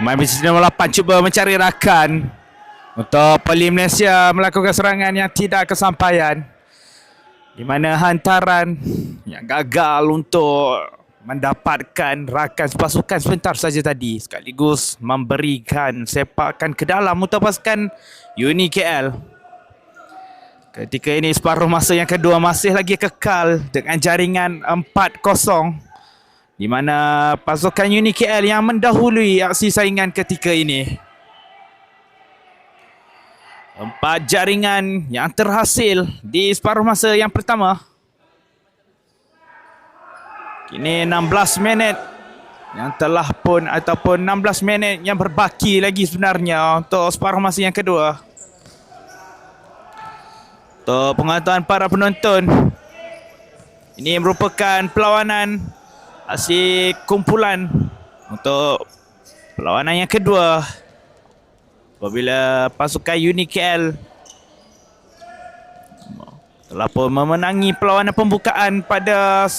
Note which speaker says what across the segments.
Speaker 1: Pemain berjesi nombor 8 cuba mencari rakan. Untuk Poli Malaysia melakukan serangan yang tidak kesampaian. Di mana hantaran yang gagal untuk mendapatkan rakan pasukan sebentar saja tadi sekaligus memberikan sepakan ke dalam untuk pasukan Uni KL Ketika ini separuh masa yang kedua masih lagi kekal dengan jaringan 4-0 di mana pasukan Uni KL yang mendahului aksi saingan ketika ini. Empat jaringan yang terhasil di separuh masa yang pertama. Kini 16 minit yang telah pun ataupun 16 minit yang berbaki lagi sebenarnya untuk separuh masa yang kedua. Untuk pengetahuan para penonton Ini merupakan perlawanan Asyik kumpulan Untuk perlawanan yang kedua. Apabila pasukan UNIKL Telah pun memenangi perlawanan pembukaan pada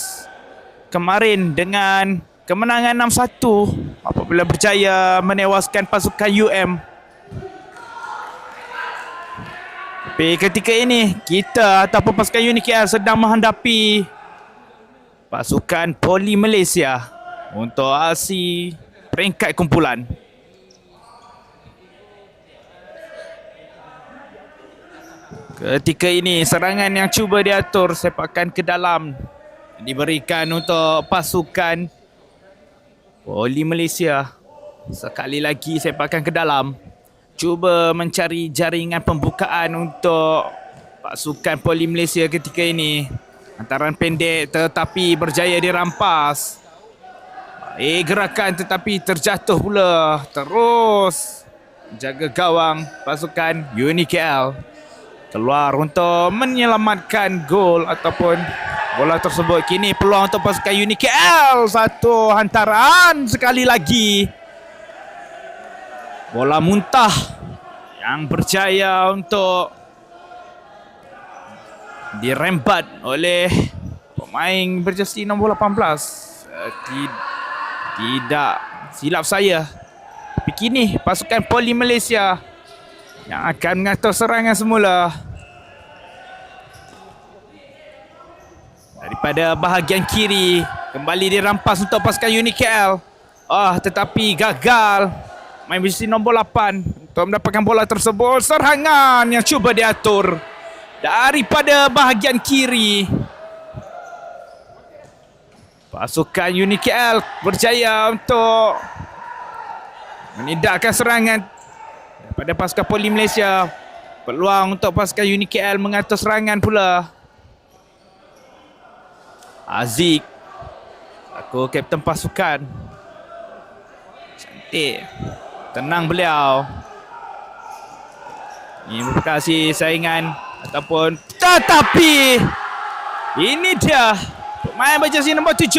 Speaker 1: Kemarin dengan kemenangan 6-1 Apabila berjaya menewaskan pasukan UM Tapi ketika ini kita ataupun pasukan Uni KL sedang menghadapi pasukan Poli Malaysia untuk aksi peringkat kumpulan. Ketika ini serangan yang cuba diatur sepakan ke dalam diberikan untuk pasukan Poli Malaysia. Sekali lagi sepakan ke dalam cuba mencari jaringan pembukaan untuk pasukan Poli Malaysia ketika ini. Antaran pendek tetapi berjaya dirampas. Eh gerakan tetapi terjatuh pula. Terus jaga gawang pasukan UNIKL keluar untuk menyelamatkan gol ataupun bola tersebut. Kini peluang untuk pasukan UNIKL satu hantaran sekali lagi. Bola muntah yang berjaya untuk dirembat oleh pemain berjasi nombor 18. Uh, tidak silap saya. Tapi kini pasukan Poli Malaysia yang akan mengatur serangan semula. Daripada bahagian kiri kembali dirampas untuk pasukan UNIKL. Ah tetapi gagal main posisi nombor 8 untuk mendapatkan bola tersebut. Serangan yang cuba diatur daripada bahagian kiri. Pasukan UNIKL berjaya untuk menidakkan serangan daripada pasukan Poli Malaysia. Peluang untuk pasukan UNIKL mengatur serangan pula. Aziz Aku kapten pasukan Cantik Tenang beliau. Ini merupakan saingan ataupun tetapi ini dia pemain berjersey nombor 17.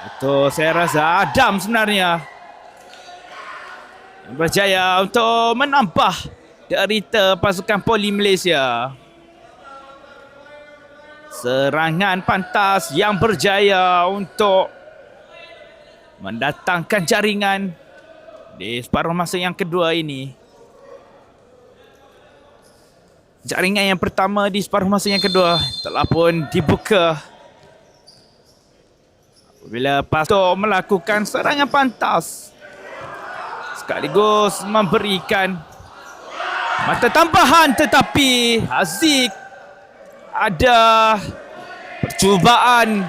Speaker 1: Itu saya rasa Adam sebenarnya yang berjaya untuk menambah derita pasukan Poli Malaysia. Serangan pantas yang berjaya untuk mendatangkan jaringan di separuh masa yang kedua ini. Jaringan yang pertama di separuh masa yang kedua telah pun dibuka. Bila Pastor melakukan serangan pantas sekaligus memberikan mata tambahan tetapi Haziq ada percubaan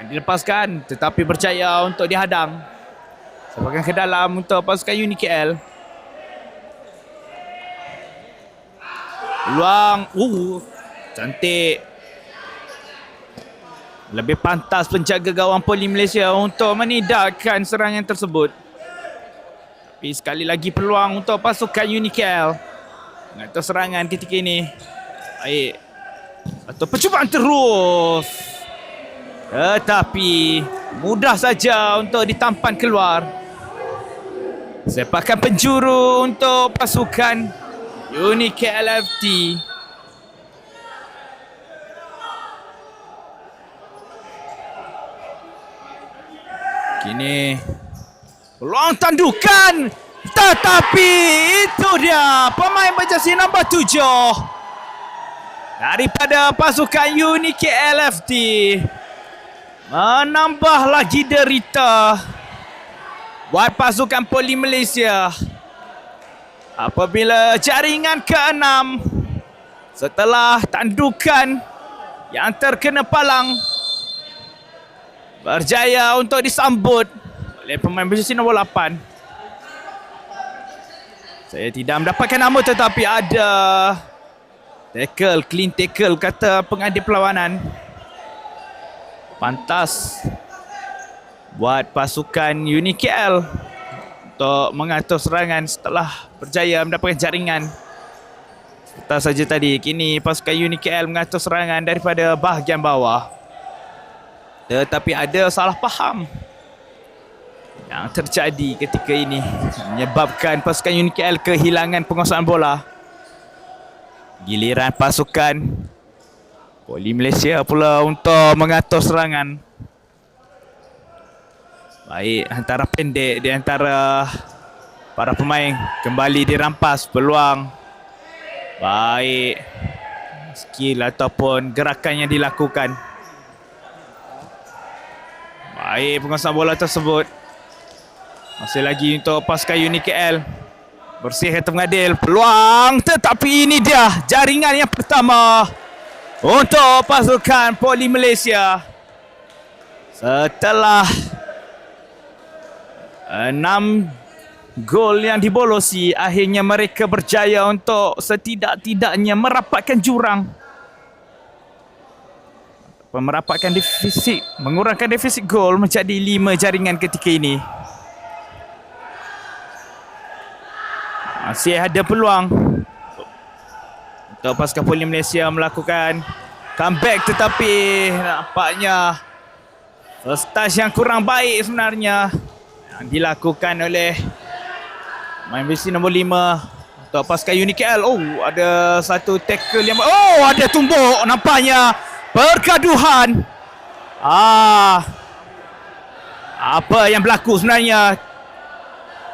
Speaker 1: yang dilepaskan tetapi berjaya untuk dihadang. Sebagian ke dalam untuk pasukan UNIKL. Luang, uh, cantik. Lebih pantas penjaga gawang Poli Malaysia untuk menidakkan serangan tersebut. Tapi sekali lagi peluang untuk pasukan UNIKL. Mengatur serangan ketika ini. Baik. Atau percubaan terus. Tetapi mudah saja untuk ditampan keluar. Sepakan penjuru untuk pasukan Uni KLFT. Kini peluang tandukan. Tetapi itu dia pemain berjersey nombor tujuh. Daripada pasukan Unique LFT menambah lagi derita. Buat pasukan Poli Malaysia apabila jaringan keenam setelah tandukan yang terkena palang berjaya untuk disambut oleh pemain berjersey nombor 8 saya tidak mendapatkan nama tetapi ada tackle, clean tackle kata pengadil perlawanan. Pantas buat pasukan UniKL untuk mengatur serangan setelah berjaya mendapatkan jaringan. Setelah saja tadi, kini pasukan UniKL mengatur serangan daripada bahagian bawah. Tetapi ada salah faham yang terjadi ketika ini menyebabkan pasukan UNKL kehilangan penguasaan bola. Giliran pasukan Poli Malaysia pula untuk mengatur serangan. Baik, antara pendek di antara para pemain kembali dirampas peluang. Baik. Skill ataupun gerakan yang dilakukan. Baik penguasaan bola tersebut. Masih lagi untuk pasukan UniKL. Bersih kata pengadil. Peluang tetapi ini dia jaringan yang pertama untuk pasukan Poli Malaysia. Setelah enam gol yang dibolosi, akhirnya mereka berjaya untuk setidak-tidaknya merapatkan jurang. Merapatkan defisit, mengurangkan defisit gol menjadi lima jaringan ketika ini. Masih ada peluang untuk pasukan Poli Malaysia melakukan comeback tetapi nampaknya first touch yang kurang baik sebenarnya dilakukan oleh main besi nombor 5 untuk pasukan UniKL. Oh, ada satu tackle yang oh ada tumbuk nampaknya pergaduhan. Ah. Apa yang berlaku sebenarnya?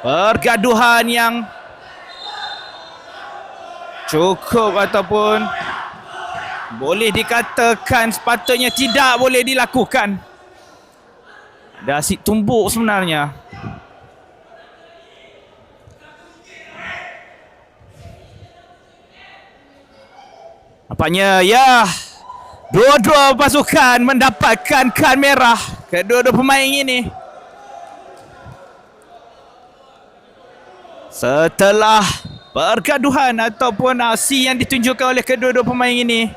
Speaker 1: Pergaduhan yang cukup ataupun boleh dikatakan sepatutnya tidak boleh dilakukan. Ada asyik tumbuk sebenarnya. Nampaknya ya dua-dua pasukan mendapatkan kad merah kedua-dua pemain ini. Setelah pergaduhan ataupun aksi yang ditunjukkan oleh kedua-dua pemain ini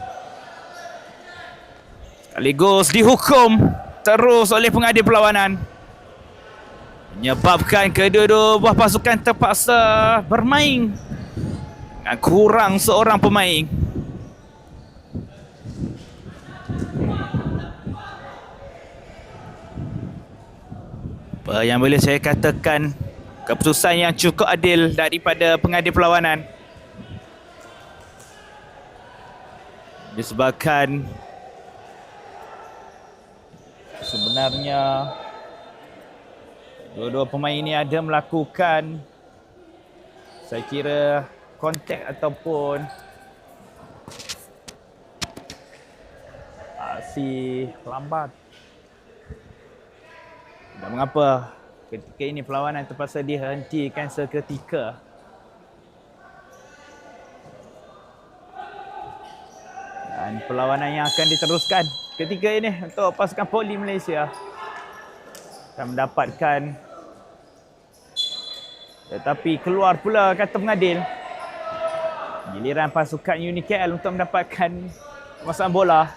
Speaker 1: sekaligus dihukum terus oleh pengadil perlawanan menyebabkan kedua-dua buah pasukan terpaksa bermain dengan kurang seorang pemain apa yang boleh saya katakan keputusan yang cukup adil daripada pengadil perlawanan. Disebabkan sebenarnya dua-dua pemain ini ada melakukan saya kira kontak ataupun aksi lambat tak mengapa Ketika ini perlawanan terpaksa dihentikan seketika. Dan perlawanan yang akan diteruskan ketika ini untuk pasukan Poli Malaysia akan mendapatkan tetapi keluar pula kata pengadil giliran pasukan UniKL untuk mendapatkan kemasan bola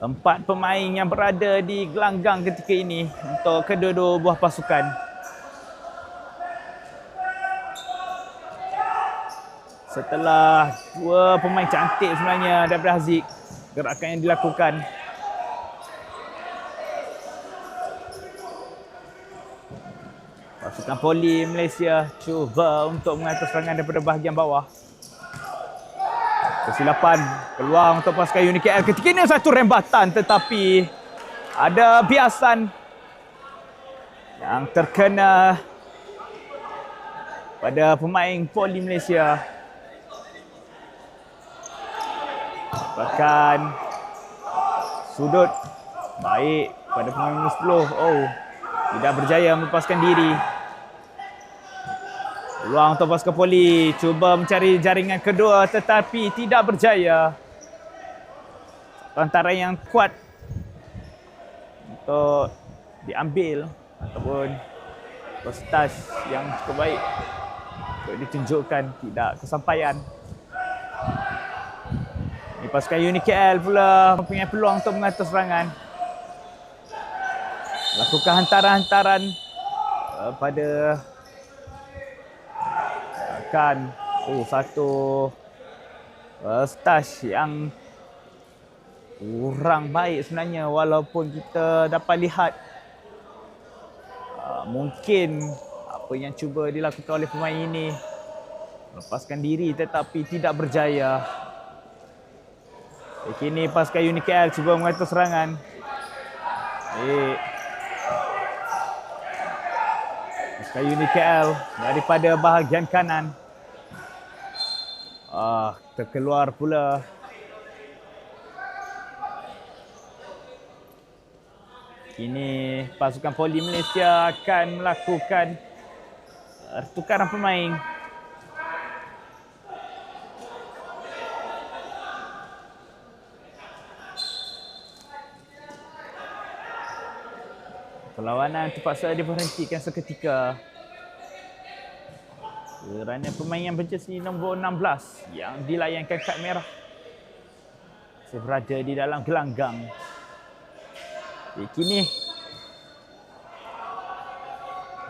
Speaker 1: empat pemain yang berada di gelanggang ketika ini untuk kedua-dua buah pasukan. Setelah dua pemain cantik sebenarnya daripada Haziq, gerakan yang dilakukan. Pasukan Poli Malaysia cuba untuk mengatur serangan daripada bahagian bawah. Kesilapan peluang untuk pasukan UniKL ketika ini satu rembatan tetapi ada biasan yang terkena pada pemain Poli Malaysia. Bahkan sudut baik pada pemain nombor 10. Oh, tidak berjaya melepaskan diri. Peluang untuk pasukan Poli cuba mencari jaringan kedua tetapi tidak berjaya. Antara yang kuat untuk diambil ataupun postas yang cukup baik untuk ditunjukkan tidak kesampaian. Ini pasukan Uni KL pula mempunyai peluang untuk mengatur serangan. Lakukan hantaran-hantaran uh, pada akan oh satu uh, stash yang kurang baik sebenarnya walaupun kita dapat lihat uh, mungkin apa yang cuba dilakukan oleh pemain ini lepaskan diri tetapi tidak berjaya. Eh, kini pasukan UniKL cuba mengatur serangan. Eh, pasukan UniKL daripada bahagian kanan Ah, terkeluar pula. Kini pasukan Poli Malaysia akan melakukan uh, tukaran pemain. Perlawanan terpaksa diberhentikan seketika kerana pemain yang berjersey nombor 16 yang dilayankan kad merah masih berada di dalam gelanggang. Jadi kini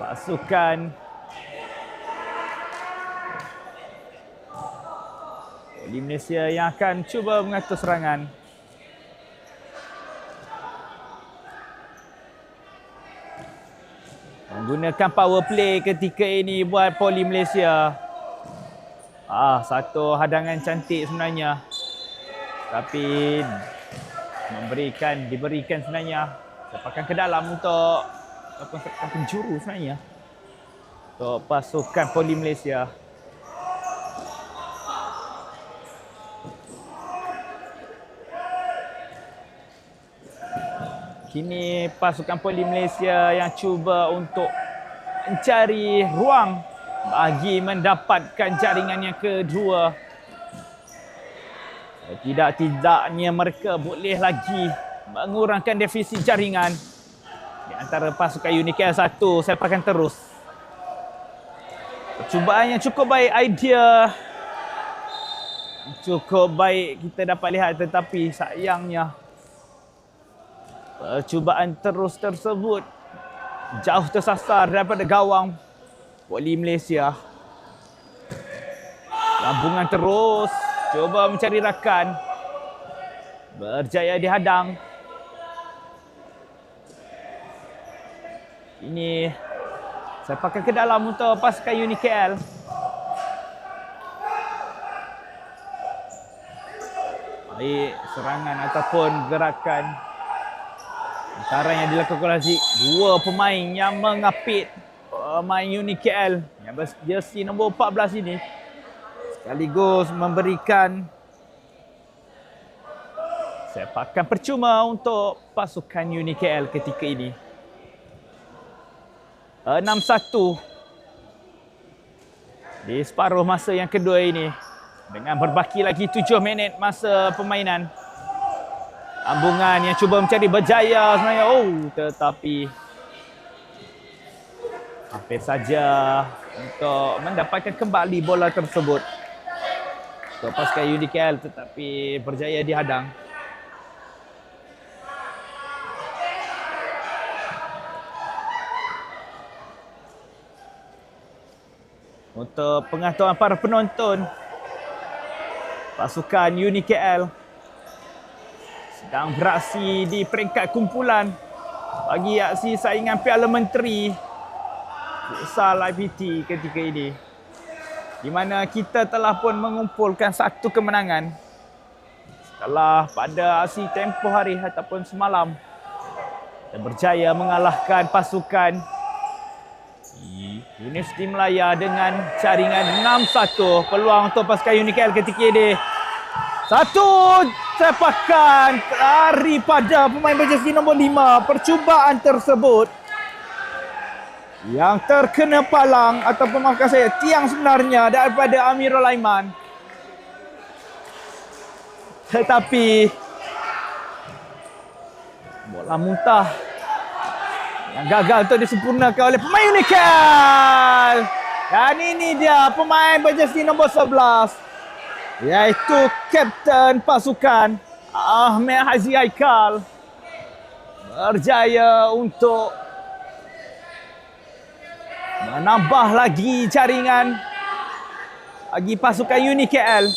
Speaker 1: pasukan di Malaysia yang akan cuba mengatur serangan. Menggunakan power play ketika ini buat Poli Malaysia. Ah, satu hadangan cantik sebenarnya. Tapi memberikan diberikan sebenarnya sepakan ke dalam untuk apa sepakan penjuru sebenarnya. Untuk pasukan Poli Malaysia. Kini pasukan Poli Malaysia yang cuba untuk mencari ruang bagi mendapatkan jaringan yang kedua. Tidak-tidaknya mereka boleh lagi mengurangkan defisi jaringan di antara pasukan Unicare satu sepakan terus. Percubaan yang cukup baik idea cukup baik kita dapat lihat tetapi sayangnya Percubaan terus tersebut jauh tersasar daripada gawang Poli Malaysia. Lambungan terus cuba mencari rakan. Berjaya dihadang. Ini saya pakai ke dalam untuk pasukan Uni KL. Baik, serangan ataupun gerakan Antara yang dilakukan oleh dua pemain yang mengapit pemain Uni KL yang berjersey nombor 14 ini sekaligus memberikan sepakan percuma untuk pasukan Uni KL ketika ini. 6-1 di separuh masa yang kedua ini dengan berbaki lagi 7 minit masa permainan. Ambungan yang cuba mencari berjaya sebenarnya. Oh, tetapi hampir saja untuk mendapatkan kembali bola tersebut. Untuk pasukan UDKL tetapi berjaya dihadang. Untuk pengetahuan para penonton pasukan UniKL sedang beraksi di peringkat kumpulan bagi aksi saingan Piala Menteri Futsal IPT ketika ini di mana kita telah pun mengumpulkan satu kemenangan setelah pada aksi tempoh hari ataupun semalam dan berjaya mengalahkan pasukan Universiti Melaya dengan jaringan 6-1. Peluang untuk pasukan Unikel ketika ini. Satu sepakan daripada pemain berjersey nombor 5. Percubaan tersebut yang terkena palang ataupun maafkan saya tiang sebenarnya daripada Amirul Aiman. Tetapi bola muntah yang gagal untuk disempurnakan oleh pemain Unikel. Dan ini dia pemain berjersey nombor 11 iaitu kapten pasukan Ahmed Hazi Aikal berjaya untuk menambah lagi jaringan bagi pasukan UniKL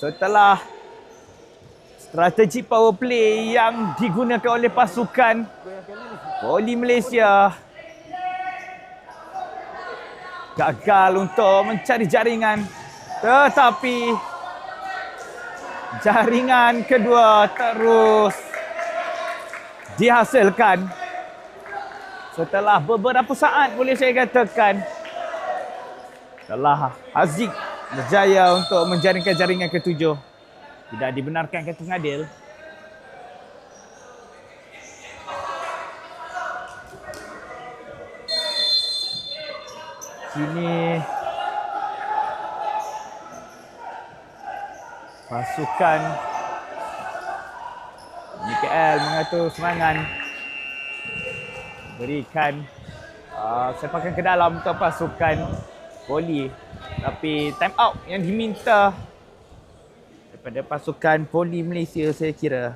Speaker 1: setelah strategi power play yang digunakan oleh pasukan Poli Malaysia gagal untuk mencari jaringan. Tetapi jaringan kedua terus dihasilkan setelah beberapa saat boleh saya katakan telah Haziq berjaya untuk menjaringkan jaringan ketujuh. Tidak dibenarkan kata pengadil sini pasukan MKL mengatur serangan berikan uh, sepakan ke dalam untuk pasukan poli tapi time out yang diminta daripada pasukan poli Malaysia saya kira.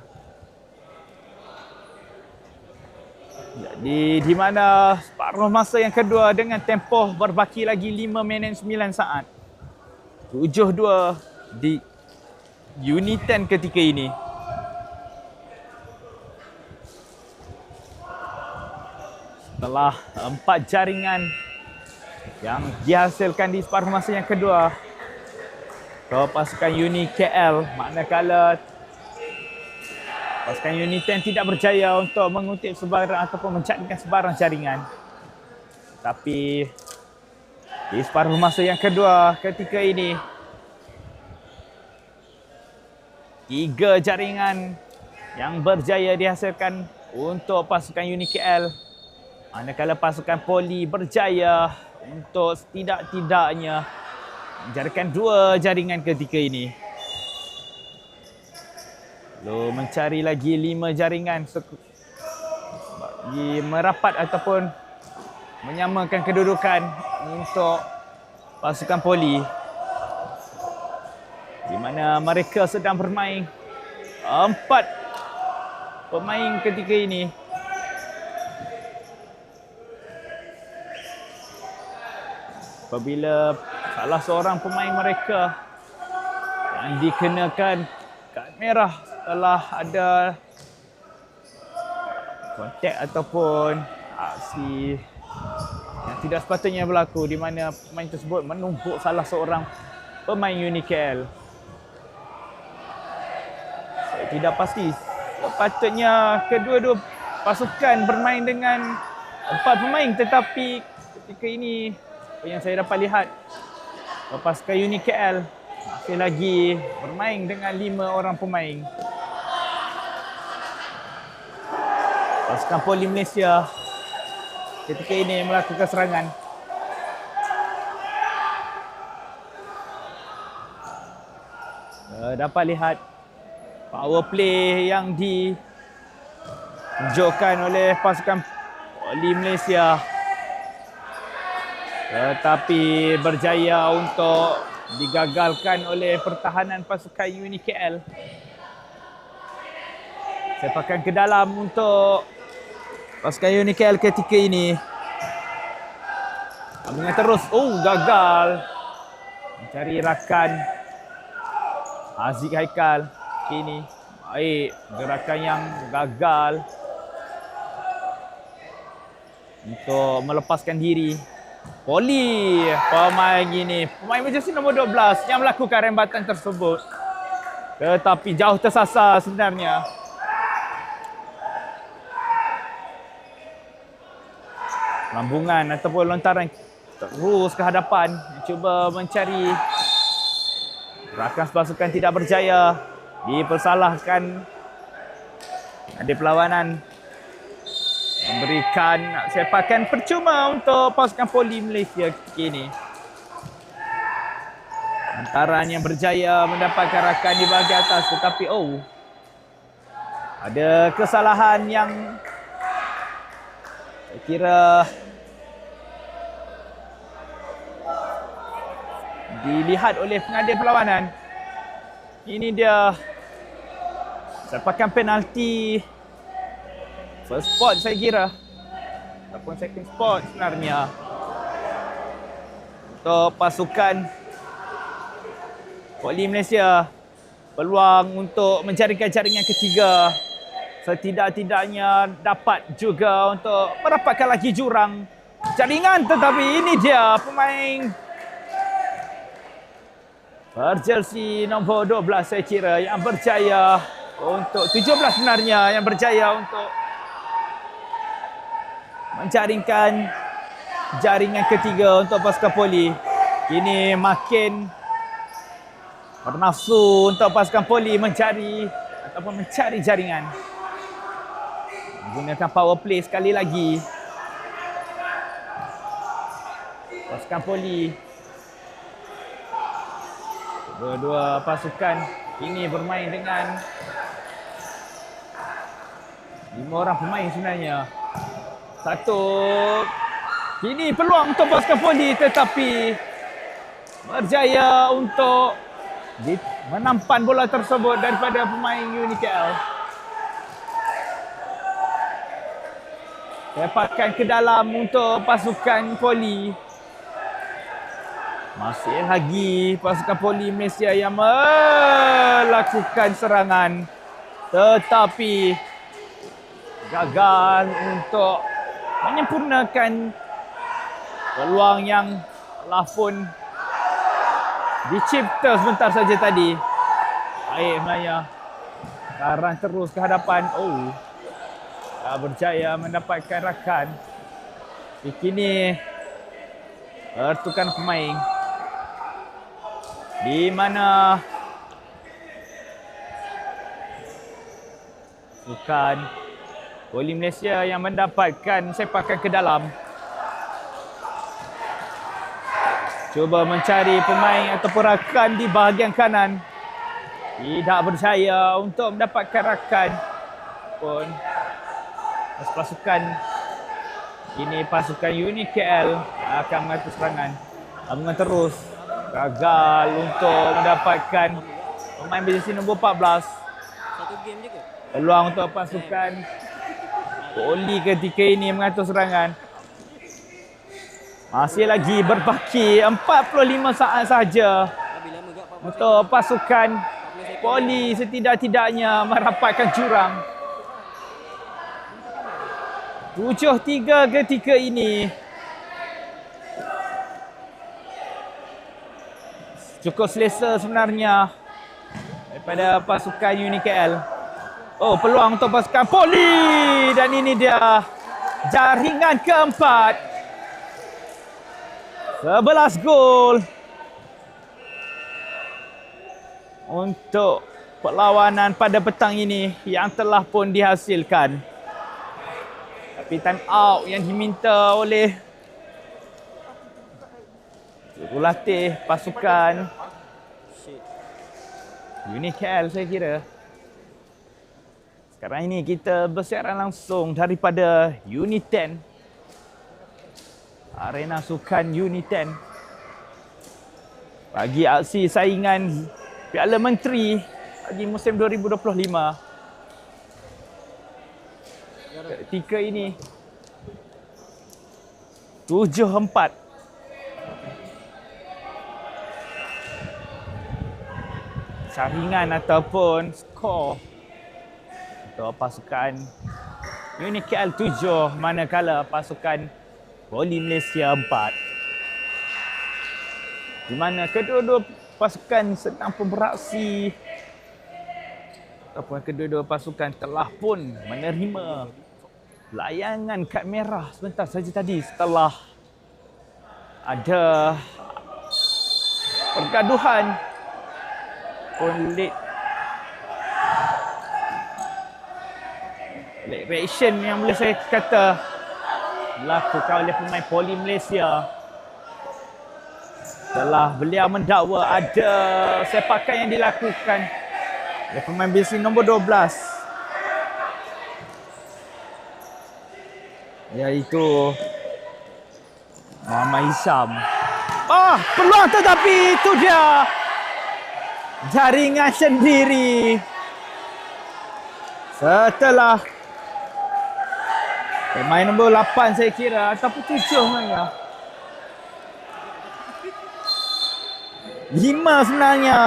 Speaker 1: Jadi di mana separuh masa yang kedua dengan tempoh berbaki lagi 5 minit 9 saat. 7-2 di unit 10 ketika ini. Setelah empat jaringan yang dihasilkan di separuh masa yang kedua ke pasukan Uni KL manakala pasukan Uni 10 tidak berjaya untuk mengutip sebarang ataupun mencarikan sebarang jaringan. Tapi di separuh masa yang kedua ketika ini tiga jaringan yang berjaya dihasilkan untuk pasukan Uni KL Manakala pasukan poli berjaya untuk setidak-tidaknya menjadikan dua jaringan ketika ini. Lalu mencari lagi lima jaringan bagi merapat ataupun menyamakan kedudukan untuk pasukan poli. Di mana mereka sedang bermain empat pemain ketika ini apabila salah seorang pemain mereka yang dikenakan kad merah setelah ada kontak ataupun aksi yang tidak sepatutnya berlaku di mana pemain tersebut menumpuk salah seorang pemain UniKL. Tidak pasti sepatutnya kedua-dua pasukan bermain dengan empat pemain tetapi ketika ini yang saya dapat lihat pasukan Uni KL masih lagi bermain dengan lima orang pemain. Pasukan Poli Malaysia ketika ini melakukan serangan. Uh, dapat lihat power play yang ditunjukkan oleh pasukan Poli Malaysia tetapi berjaya untuk digagalkan oleh pertahanan pasukan Uni KL. Sepakan ke dalam untuk pasukan Uni KL ketika ini. Dengan terus, oh gagal. Mencari rakan Aziz Haikal. Kini, baik. Gerakan yang gagal. Untuk melepaskan diri. Poli. Pemain ini, pemain berjersey nombor 12 yang melakukan rembatan tersebut. Tetapi jauh tersasar sebenarnya. Lambungan ataupun lontaran terus ke hadapan. Cuba mencari. Rakan pasukan tidak berjaya dipersalahkan ada perlawanan. Memberikan sepakan percuma untuk pasukan poli Malaysia kini. Antaran yang berjaya mendapatkan rakan di bahagian atas tetapi oh ada kesalahan yang saya kira dilihat oleh pengadil perlawanan. Ini dia sepakan penalti. First spot saya kira. Ataupun second spot sebenarnya. Untuk pasukan Poli Malaysia. Peluang untuk mencarikan jaringan ketiga. Setidak-tidaknya dapat juga untuk merapatkan lagi jurang. Jaringan tetapi ini dia pemain berjersey nombor 12 saya kira yang berjaya untuk 17 sebenarnya yang berjaya untuk menjaringkan jaringan ketiga untuk pasukan poli ini makin bernafsu untuk pasukan poli mencari ataupun mencari jaringan Gunakan power play sekali lagi. Pasukan poli. Dua-dua pasukan ini bermain dengan lima orang pemain sebenarnya. Satu. Ini peluang untuk pasukan poli tetapi berjaya untuk menampan bola tersebut daripada pemain UNIKL. Lepaskan ke dalam untuk pasukan poli. Masih lagi pasukan poli Malaysia yang melakukan serangan. Tetapi gagal untuk menyempurnakan peluang yang telah pun dicipta sebentar saja tadi. Baik Maya. Sekarang terus ke hadapan. Oh, tak berjaya mendapatkan rakan. Di kini pertukaran pemain di mana bukan Poli Malaysia yang mendapatkan sepakan ke dalam. Cuba mencari pemain ataupun rakan di bahagian kanan. Tidak berjaya untuk mendapatkan rakan pun pasukan ini pasukan unit KL akan mengatur serangan Gabungan terus gagal untuk mendapatkan pemain BCC nombor 14 satu game je ke? peluang untuk pasukan Poli ketika ini mengatur serangan masih lagi berbaki 45 saat saja untuk pasukan Poli setidak-tidaknya merapatkan jurang Tujuh tiga ketika ini. Cukup selesa sebenarnya daripada pasukan UniKL. Oh, peluang untuk pasukan Poli. Dan ini dia jaringan keempat. Sebelas gol. Untuk perlawanan pada petang ini yang telah pun dihasilkan. Tapi time out yang diminta oleh jurulatih pasukan UniKL saya kira. Sekarang ini kita bersiaran langsung daripada Unit 10. Arena Sukan Unit 10. Bagi aksi saingan Piala Menteri bagi musim 2025 ketika ini tujuh empat saringan ataupun skor untuk pasukan Unit KL 7 manakala pasukan Boli Malaysia 4 di mana kedua-dua pasukan sedang pun beraksi ataupun kedua-dua pasukan telah pun menerima layangan kad merah sebentar saja tadi setelah ada pergaduhan late reaction yang boleh saya kata dilakukan oleh pemain poli Malaysia setelah beliau mendakwa ada sepakan yang dilakukan oleh pemain BC nombor 12 iaitu Muhammad Isam. Ah, peluang tetapi itu dia jaringan sendiri. Setelah pemain nombor 8 saya kira. Ataupun 7 sebenarnya. Lima sebenarnya.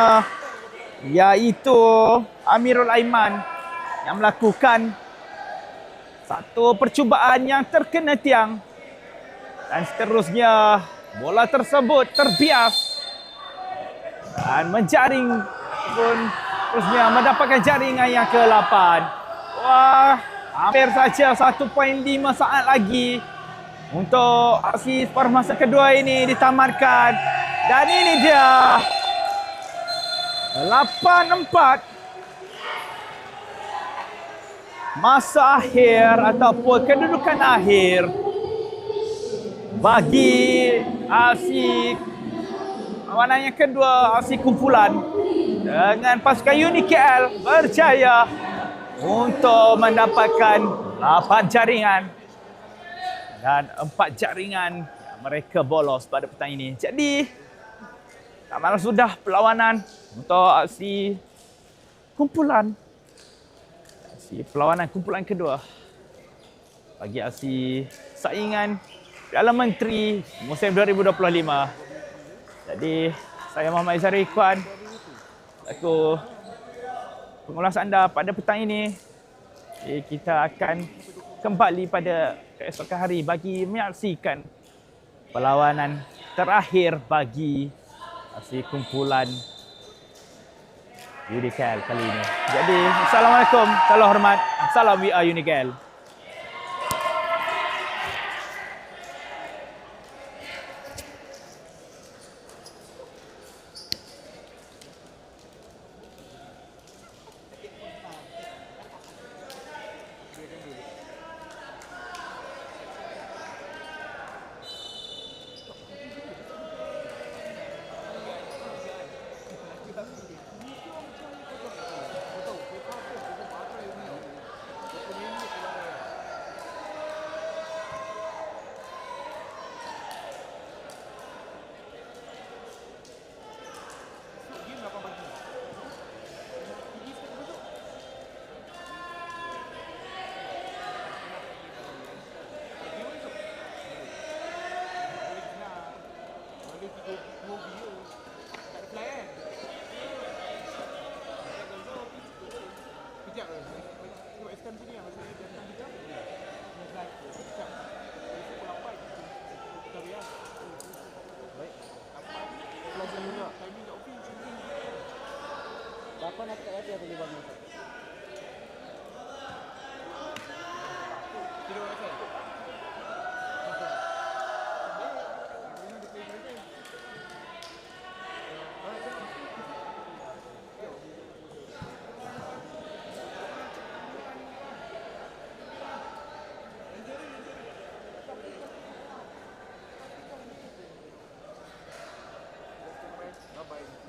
Speaker 1: Iaitu Amirul Aiman yang melakukan satu percubaan yang terkena tiang. Dan seterusnya bola tersebut terbias dan menjaring pun terusnya mendapatkan jaringan yang ke-8 wah hampir saja 1.5 saat lagi untuk aksi permasa kedua ini ditamatkan dan ini dia. 8-4 masa akhir ataupun kedudukan akhir bagi aksi warna yang kedua aksi kumpulan dengan pasukan UniKL berjaya untuk mendapatkan 8 jaringan dan 4 jaringan mereka bolos pada petang ini. Jadi tak malam sudah perlawanan untuk aksi kumpulan. Aksi perlawanan kumpulan kedua. Bagi aksi saingan Piala Menteri musim 2025. Jadi saya Muhammad Izari Ikhwan. Aku pengulas anda pada petang ini. Jadi, kita akan kembali pada keesokan hari bagi menyaksikan perlawanan terakhir bagi aksi kumpulan Unical kali ini. Jadi, Assalamualaikum, salam hormat, salam We Are Unical. Kau nak cakap hati apa dia?